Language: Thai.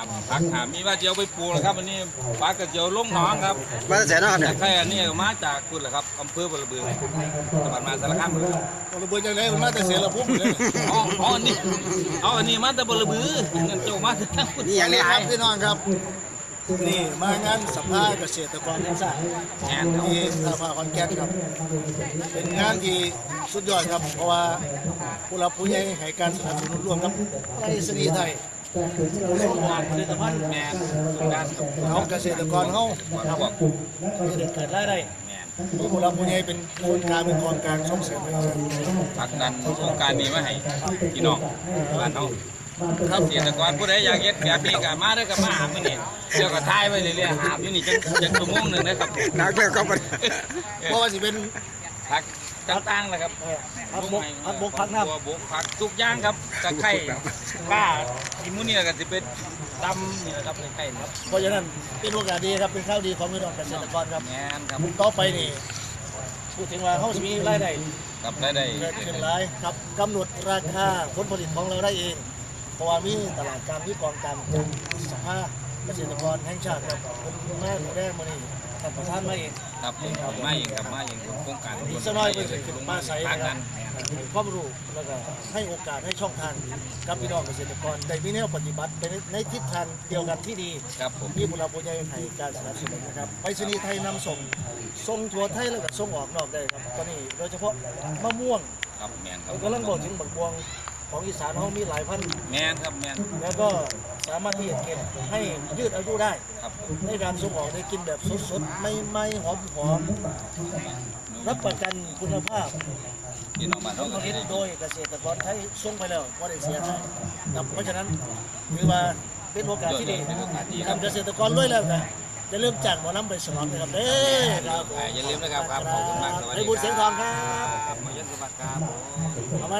ามพักหามมีว่าเจียวไปปลูกแล้วครับวันนี้ปลากระเจียวลงหนองครับมาแต่แสนเนาะครับเนี่ยแต่แค่อันนี้ก็มาจากคุณแหละครับอำเภอบรบือจังหวัดมหาสารคามเลยครับบริเวณจังไดมันมาแต่เสียระพุ่มเลยอ๋ออ๋ออันนี้เอาอันนี้มาแต่บรบือนั่นเจ้ามาแต่ทางคุณนี่อย่างนี้คไอ้รับพี่น้องครับนี่มางานสัมภาษณ์เกษตรกรแห่งชาติแม่นครับที่สาภาคอนแก่นครับ เป็นงานที่สุดยอดครับ เพราะว่าผู้รับผู้ใหญ่ให้การสนับสนุนร่วมกับไปรษณีย์ไทย ส่งออกผลิตภัณฑ์แม่นด้ารับของเกษตรกรเขาพวกจะได้เกิดรายได้แม่นมีผู้รับผู้ใหญ่เป็นคนกลางเป็นกองกลางส่งเสริมผลักดันโครงการนี้มาให้พี่น้องบ้านเฮาครับเกษตรกรผู้ใดอยากเฮ็ดแบบนี้ก็มาเด้ก็มาหามื้อนี้เดี๋ยวก็ถ่ายไว้เรื่อยๆหาอยู่นี่จังจังชั่วโมงหนึ่งนะครับนักเกี่ยวกับมันเพราะว่าสิเป็นผัก ต่างๆนะครับพักบกพักบกพักน้ตัวบกผักทุกอย่างครับตะไคร้ป้าอีหมูนี่ก็สิเป็นตำนี่แหละครับตะไคร้ครับำเพราะฉะนั้นเป็นโอกาสดีครับเป็นข้าวดีของพี่น้องเกษตรกรครับแม่นครับต่อไปนี่พูดถึงว่าเขาจะมีรายได้กับได้ได้เกิดขึ้นหลายครับกำหนดราคาผลผลิตของเราได้เองเพราะว่ามีตลาดกลารที่กองการจากสภาเกษตรกรแห่งชาติครับเป็นแม่ของแรกมานี่ ท่านประธานมาเองครับผมมาเองครับมาเองโครงการอีกสักหน่อยเพิ่นขึ้นมาใส่ทางนั้นครับให้ความรู้แล้วก็ให้โอกาสให้ช่องทางกับพี่น้องเกษตรกรได้มีแนวปฏิบัติไปในในทิศทางเดียวกันที่ดี ครับผมมีบุรุษผู้ใหญ่ให้การสนับสนุนนะครับไปรษณีย์ไทยนำส่งส่งทั่วไทยแล้วก็ส่งออกนอกได้ครับตอนนี้โดยเฉพาะมะม่วงครับแมนครับเรากำลังบอกถึงบักบวง ของอีสานเขามีหลายพันธุ์แม่นครับแม่นแล้วก็สามารถที่จะเก็บให้ยืดอายุได้ครับ ในการส่งออกได้กินแบบสดๆไม่ไม่หอมหอมๆรับประกันคุณภาพพี่น้องบ้านผเฮาลผก็ลิสิตได้โดยเกษตรกรไทยส่งไปแล้วว่าได้เสียหายครับเพราะฉะนั้นถือว่าเป็นโอกาสที่ดีเป็นโอกาสดีคทำรับเกษตรกรด้วยแล้วนะจะเริ่าลืมจ้างหมอลำไปสนองเลยครับเด้อครับผมอย่าลืมนะครับครับขอบคุณมากสวัสดีให้บุญเสียงทองครับ ครับมาเยี่ยมสวัสดีครับผม เอาไหม